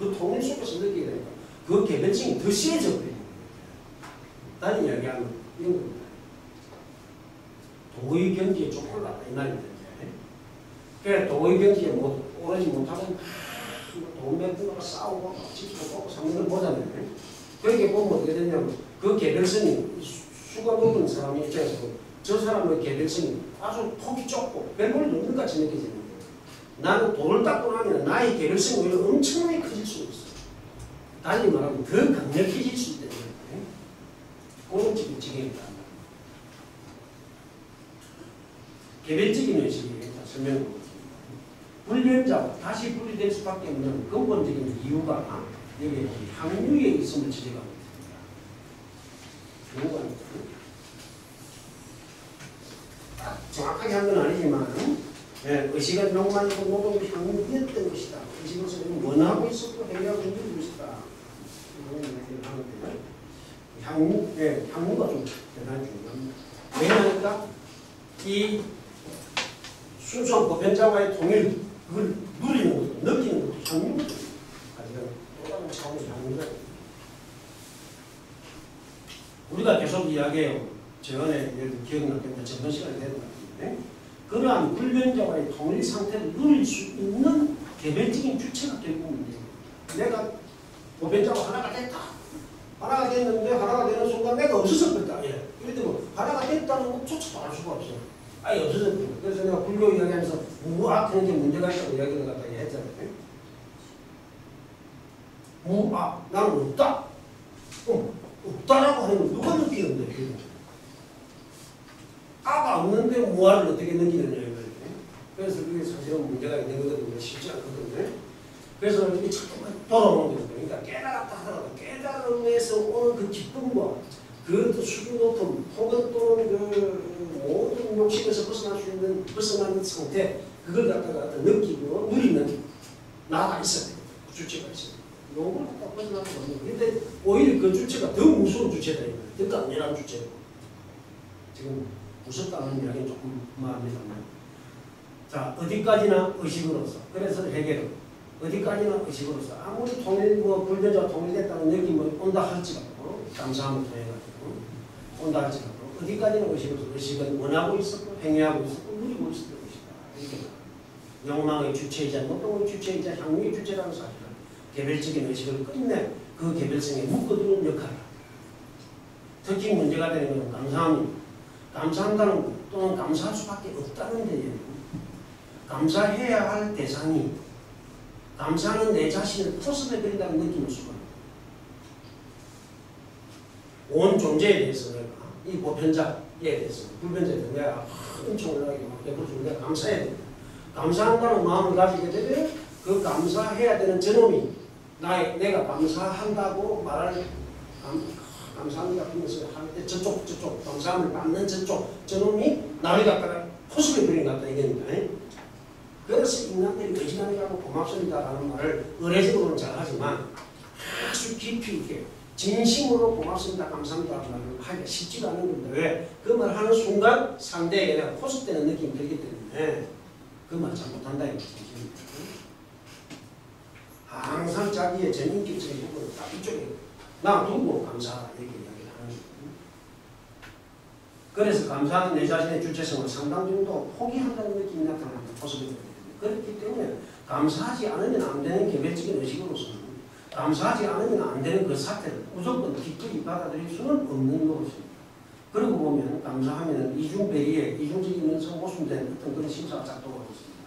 그 통일 속에서 느끼게 되니까 그 개별성이 더 세져 버리는 거예요. 다른 이야기하면 이런 겁니다. 도의 경지에 좀 올랐다 이 말입니다. 그래 도의 경지에 못 오르지 못하면 돈 맺고 싸우고 사는 걸 보잖아요. 그렇게 보면 어떻게 되냐면 그 개별성이 수가 높은 사람의 입장에서 저 사람의 개별성이 아주 폭이 좁고 별볼이 없는 것 같이 느껴지는. 나는 돈을 닦고 나면 나의 개별성이 엄청나게 커질 수 있어. 달리 말하면 더 강력해질 수 거예요. 그런 지금 지경이다. 개별적인 의식이 설명을 불변자 다시 분리될 수밖에 없는 근본적인 이유가 여기 향유에 있음을 지적하고 있습니다. 정확하게 한 건 아니지만 예, 의식은 욕망이고 노동이 향유였던 것이다. 의식은 원하고 있었고 행위하고 있는 것이다. 향유, 예, 향유가 좀 대단히 중요합니다. 왜냐하니까 이 순수한 보편자와의 통일 그걸 누리는 것도 느끼는 것도 향유거든요. 가지고 또 다른 차원의 향유가 우리가 계속 이야기해요. 전에 예를 기억나겠는데 전번 시간에 되는 것 같은데 그러한 불변자와의 통일 상태를 누릴 수 있는 개별적인 주체가 문제예요. 내가 보편자와 하나가 됐다. 하나가 됐는데 하나가 되는 순간 내가 없어졌다. 예. 때뭐 하나가 됐다는 것조차도 알 수가 없어요. 아예 없어졌거든요. 그래서 내가 불교 이야기하면서 무악 그런 게 문제가 있다고 이야기를 갖다 했잖아요. 무악 나는 없다. 어, 없다라고 하는 걸 누가 느끼는데? 아가 없는데 무아를 어떻게 느끼느냐 이거예요. 그래서 그게 사실은 문제가 있는 거거든요. 쉽지 않거든요. 그래서 이게 자꾸만 돌아오는 거거든요. 그러니까 깨달았다 하더라도 깨달음에서 오는 그 기쁨과 그 수준 높은 혹은 또는 그 모든 욕심에서 벗어날 수 있는 벗어나는 상태 그걸 갖다가 느끼고 누리는 나가 있어야 돼요. 그 주체가 있어야 돼요. 요걸 갖다 벗어나고 없는 거예요. 근데 오히려 그 주체가 더 무서운 주체다. 이거예요. 더 강렬한 주체고. 지금 무섭다는 이야기는 조금 마음이잖아요. 자, 어디까지나 의식으로서. 그래서 해결은 어디까지나 의식으로서. 아무리 통일, 뭐, 불변자가 통일됐다는 느낌이 온다 할지라도, 감사함을 통해가지고, 온다 할지라도, 어디까지나 의식으로서. 의식은 원하고 있었고, 행위하고 있었고, 누리고 있었던 것이다. 이게 욕망의 주체이자, 노동의 주체이자, 향유의 주체라는 사실은 개별적인 의식을 끝내 그 개별성에 묶어두는 역할이다. 특히 문제가 되는 것은 감사함입니다. 감사한다는 것 또는 감사할 수밖에 없다는 데에요. 감사해야 할 대상이 감사하는 내 자신을 포섭해버린다는 느낌을 수가 온 존재에 대해서 내가 이 보편자에 대해서 불변자에 대해서 내가 엄청 올라가게 베풀어주고 내가 감사해야 돼. 감사한다는 마음을 가지게 되면 그 감사해야 되는 저놈이 나의 내가 감사한다고 말할 감, 감사합니다 하면서 저쪽 저쪽 감사함을 받는 저쪽 저놈이 나를 갖다가 포섭해 버린 것 같다 이겁니다. 그래서 인간들이 의지하느라고 고맙습니다라는 말을 의례적으로는 잘하지만 아주 깊이 있게 진심으로 고맙습니다 감사합니다라는 말을 하기가 쉽지가 않은 겁니다. 왜? 그 말 하는 순간 상대에게 내가 포섭되는 느낌이 들기 때문에 그 말 잘 못한다 이거죠. 항상 자기의 전인격적인 부분을 딱 이쪽에 놔두고 감사하다 이렇게 이야기를 하는 거예요. 그래서 감사하는 내 자신의 주체성을 상당 정도 포기한다는 느낌이 나타나는 모습이 그렇기 때문에 감사하지 않으면 안 되는 개별적인 의식으로서는 감사하지 않으면 안 되는 그 사태를 무조건 기꺼이 받아들일 수는 없는 것입니다. 그러고 보면 감사하면 이중배리에 이중적이면서 모순된 어떤 그런 심사가 작동하고 있습니다.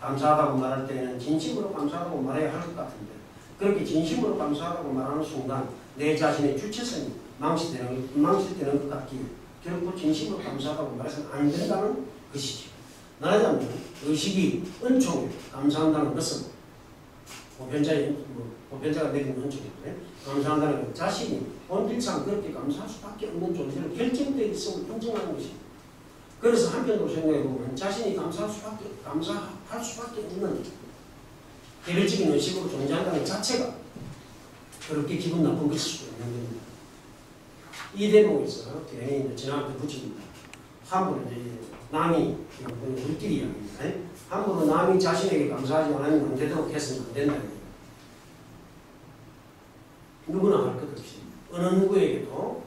감사하다고 말할 때는 진심으로 감사하다고 말해야 할 것 같은데 그렇게 진심으로 감사하다고 말하는 순간 내 자신의 주체성이 망실되는, 망실되는 것 같기에 결국 진심으로 감사하다고 말해서는 안 된다는 것이죠. 말하자면 의식이 은총에 감사한다는 것은 보편자의 뭐, 보편자가 내린 은총인데 감사한다는 것 자신이 본질상 그렇게 감사할 수밖에 없는 존재로 결정되어 있음을 인정하는 것입니다. 그래서 한편으로 생각해 보면 자신이 감사할 수밖에 감사할 수밖에 없는 개별적인 의식으로 존재한다는 자체가 그렇게 기분 나쁜 것일 수도 있는 겁니다. 이 대목에서 지나갈 때 붙입니다. 함부로 남이 우리끼리 이야기입니다. 함부로 남이 자신에게 감사하지 않으면 안 되도록 해서는 안 된다. 누구나 할 것 없이 어느 누구에게도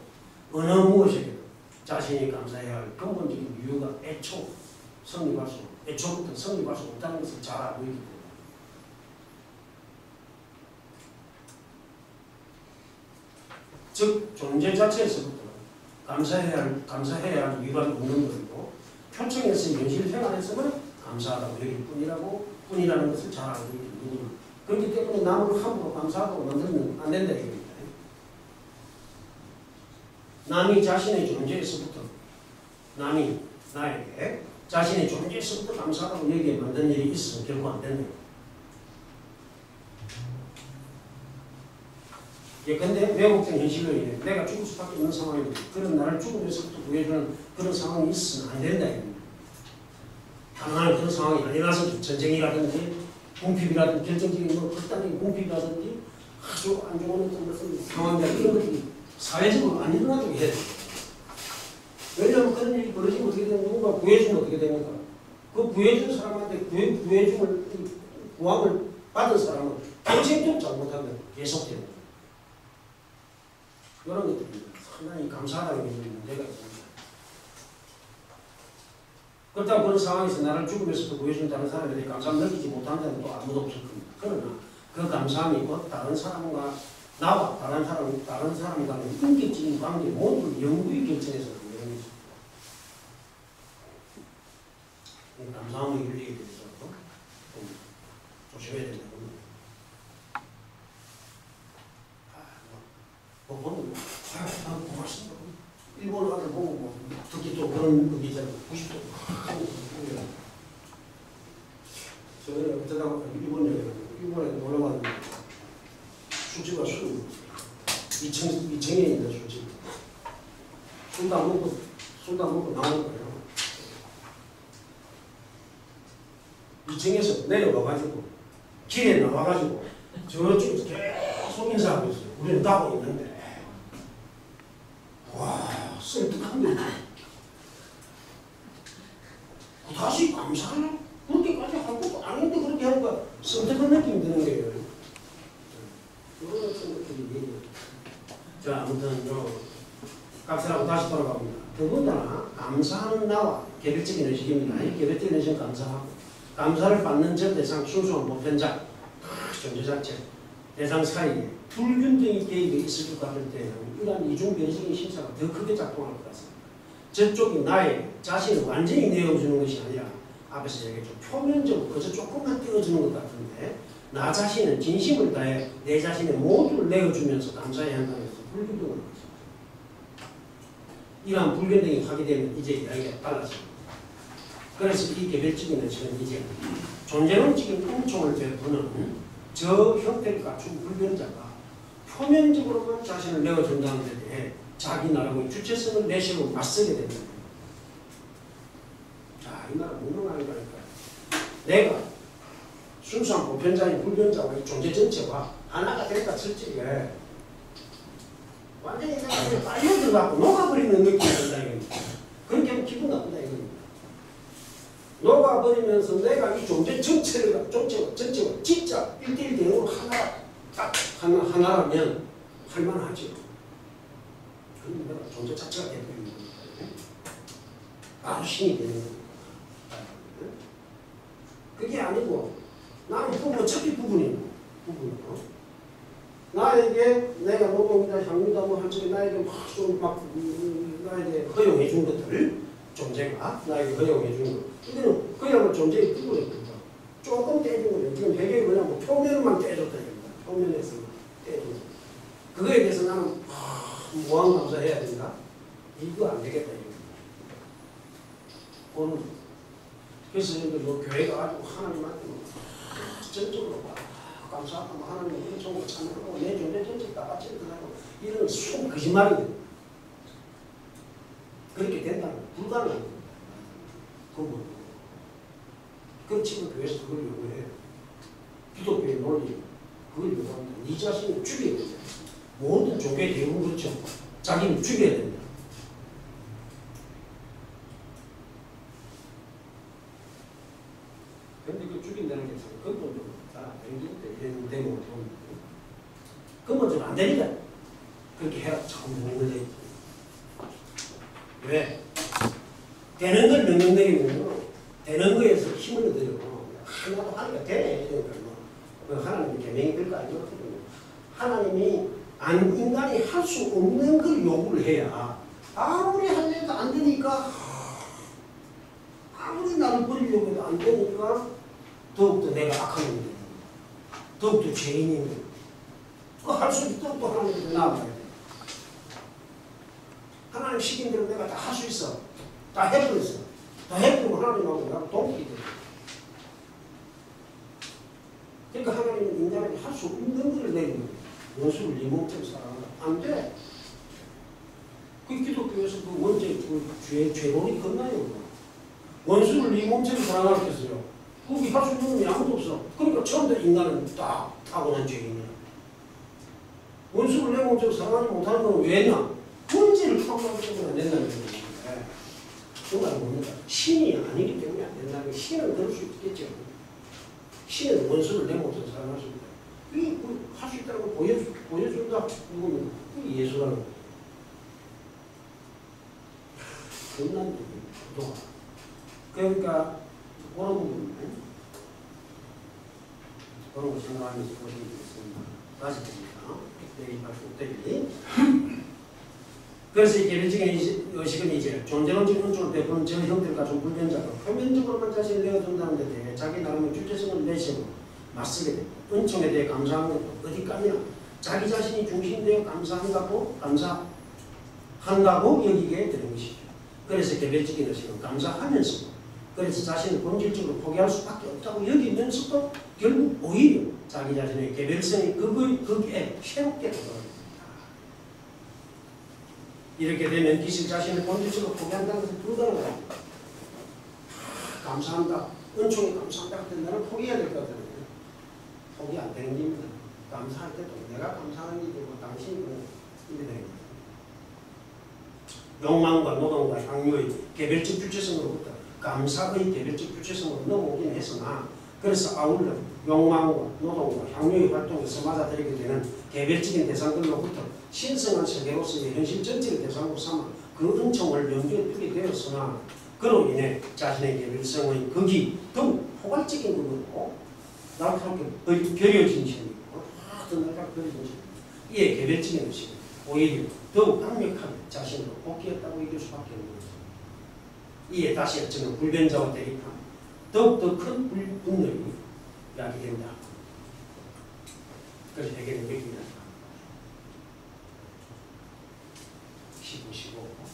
어느 무엇에게도 자신이 감사해야 할 근본적인 이유가 애초 성립할 수 애초부터 성립할 수 없다는 것을 잘 알고 있기 즉 존재 자체에서부터 감사해야 할, 감사해야 할 이유가 없는 것이고 표청에서 현실 생활에서는 감사하다고 여길 뿐이라고 뿐이라는 것을 잘 알고 있기 때문에 그렇기 때문에 남을 함부로 감사하다고 만들면 안 된다 이겁니다. 남이 자신의 존재에서부터 남이 나에게 자신의 존재에서부터 감사하다고 얘기에 만든 일이 있으면 결코 안 된다. 예, 근데 왜곡된 현실로 인해 내가 죽을 수밖에 없는 상황인데 그런 나를 죽음에서부터 구해주는 그런 상황이 있으면 안 된다 이겁니다. 당연한 그런 상황이 아니라서 전쟁이라든지 궁핍이라든지 결정적인 뭐 극단적인 궁핍이라든지 아주 안 좋은 어떤 무슨 상황들 이런 것들이 사회적으로 안 일어나게 해야 돼. 왜냐하면 그런 일이 벌어지면 어떻게 되는 누군가 구해주면 어떻게 됩니까? 그 구해준 사람한테 구해, 구해줌을 구함을 받은 사람은 평생 좀 잘못하면 거예요. 이런 것들이 상당히 감사하다는 게 문제가 있습니다. 그렇다고 그런 상황에서 나를 죽으면서도 구해준 다른 사람에 대해 감사함을 느끼지 못한다는 또 아무도 없을 겁니다. 그러나 그 감사함이 곧 다른 사람과 나와 다른 사람, 다른 사람과의 인격적인 관계 모두를 영구히 결정해서 만드는 거죠. 이 감사함의 윤리에 대해서 좀 조심해야 된다고 봅니다. 뭐보면 아, 아 고맙습니다. 일본 아들 보고 뭐 거 있잖아요. 90도 저번에 어쩌다가 일본에 일본에 놀러 갔는데 술집가 술 2층 2층에 있는 술집 술도 안 먹고 술도 안 먹고 나오는 거예요. 2층에서 내려와가지고 길에 나와가지고 저쪽에서 계속 인사하고 있어요. 우리는 따고 있는데 와 설득한데 다시 감사하나? 그렇게까지 할 것도 아닌데 그렇게 하니까 설득한 느낌이 드는 거예요. 어떤 것들이 얘기해요. 자 아무튼 각 사람 다시 돌아갑니다. 더군다나 감사하는 나와 개별적인 의식입니다. 이 개별적인 의식은 감사하고 감사를 받는 저 대상 순수한 보편자 존재 자체 대상 사이에 불균등이 개입이 있을 것 같을 때는 이러한 이중변적인 심사가 더 크게 작동할 것 같습니다. 저쪽이 나의 자신을 완전히 내어주는 것이 아니라 앞에서 얘기했죠. 표면적으로 그저 조금만 띄워주는 것 같은데 나 자신은 진심을 다해 내 자신의 모두를 내어주면서 감사해야 한다는 것은 불균등한 것입니다. 이러한 불균등이 하게 되면 이제 이야기가 달라집니다. 그래서 이 개별적인 의식은 이제 존재론적인 은총을 베푸는 저 형태를 갖춘 불변자가 표면적으로만 자신을 내어준다는 데 대해 자기 나라고 주체성을 내세우고 맞서게 됩니다. 자, 이 말은 무슨 말인가니까 내가 순수한 보편자인 불변자와 이 존재 전체와 하나가 될까 실제에 완전히 내가 빨려 들어가고 녹아버리는 느낌이 든다 이겁니다. 그렇게 하면 기분 나쁘다 이겁니다. 녹아버리면서 내가 이 존재 전체를 전체와 전체와 진짜 일대일 대응으로 하나 딱 하나 하나라면 할만하죠. 내가 존재 자체가 거니까 바로 신이 되는 겁니다. 그게 아니고 나는 부분 어차피 부분이고 부분이고 나에게 내가 노동이다 향유다 뭐 한쪽에 나에게 막좀막 나에게 허용해 준 것들 존재가 나에게 허용해 주는 것 이거는 그야말로 존재의 부분입니다. 조금 떼준 거예요. 지금 되게 그냥 뭐 표면만 떼줬다 이겁니다. 표면에서 떼준 거. 그거에 대해서 나는 아, 무한 감사해야 된다. 이거 안 되겠다 이겁니다. 오늘 그래서 뭐 교회가 아주 하나님한테 뭐 전적으로 막 감사하고 뭐 하나님 은총을 참고 내 존재 전체 다 바치고 이런 순 거짓말이에요. 그렇게 된다면 불가능한 겁니다. 그건 그렇지만 교회에서 그걸 요구해요. 기독교의 논리 그걸 요구합니다. 네 자신을 죽여야 된다. 모든 종교의 대부분 그렇죠. 자기는 죽여야 된다. 근데 그 죽인다는 게 근본적으로 다 맹기인데 이런 대목을 보면 근본적으로 안 되니까 그렇게 해라 처음 되는 거지. 왜? 되는 걸 명령내리면 되는 거에서 힘을 얻어요. 하나도 하니까 돼. 그러니까 뭐 하나님 개명이 될거 아니거든요. 하나님이 안 인간이 할 수 없는 걸 요구를 해야 아무리 하려도 안 되니까 아무리 나를 버리려고 해도 안 되니까 더욱더 내가 악한 놈이 되는. 더욱더 죄인이 되는. 할수 있도록 또 하나님께 나아가야 돼. 하나님 시킨 대로 내가 다 할 수 있어. 다 해버렸어. 다 해버리면 하나님하고 내가 동기 돼. 그러니까 하나님은 인간에게 할 수 없는 것을 내리는 거야. 네 몸처럼 사랑한다. 안 돼. 그 기독교에서 그 원죄, 그 죄, 죄론이 겁나요. 원수를 네 몸처럼 사랑하겠어요. 그게 할수 있는 놈이 아무도 없어. 그러니까 처음부터 인간은 딱 타고난 죄인이야. 원수를 내 몸처럼 사랑하지 못하는 건 왜냐? 원죄를 타고나기 때문에 안 된다는 거예요. 그건 뭡니까? 신이 아니기 때문에 안 된다는 게 신은 그럴 수 있겠죠. 신은 원수를 내 몸처럼 사랑할 수 있다. 이게 할수 있다는 걸 보여주, 보여준다. 그 예수라는 거예요. 겁난 도가 그러니까 그런 부분은 그런 거 생각하면서 보시면 되겠습니다. 다시 봅니다. 대입 발표 그래서 이게 일찍은 의식은 이제 존재론적 은총을 베푸는 저 형들과 좀 불변자가 표면적으로만 자신을 내어준다는 데 대해 자기 나름의 주체성을 내세우고 맞서게 됩니다. 은총에 대해 감사하는 것도 어디까지나 자기 자신이 중심되어 감사한다고 감사한다고 여기게 되는 것이죠. 그래서 개별적인 의식은 감사하면서 그래서 자신을 본질적으로 포기할 수밖에 없다고 여기면서도 결국 오히려 자기 자신의 개별성이 그거, 거기에 새롭게 들어갑니다. 이렇게 되면 기실 자신을 본질적으로 포기한다는 것은 불가능합니다. 감사한다. 은총에 감사한다. 나는 포기해야 될 것 같아요. 포기 안 되는 겁니다. 감사할 때도 내가 감사하는 게 되고 당신이 이래 되는 거예요. 욕망과 노동과 향유의 개별적 주체성으로부터 감사의 개별적 주체성으로 넘어오긴 했으나 그래서 아울러 욕망과 노동과 향유의 활동에서 맞아들이게 되는 개별적인 대상들로부터 신성한 세계로서의 현실 전체를 대상으로 삼아 그 은총을 명주에 두게 되었으나 그로 인해 자신의 개별성의 극이 더욱 포괄적인 것으로 남성격의 결여진심이고 모든 날각별여진심 이에 개별적인 의식은 오히려 더욱 강력한 자신을 복귀했다고 이길 수밖에 없는 것입니 이에 다시 어쩌면 불변자와 대립한 더욱더 큰 분열이 야기된다. 그래서 해결을 느낍니다. 15, 15.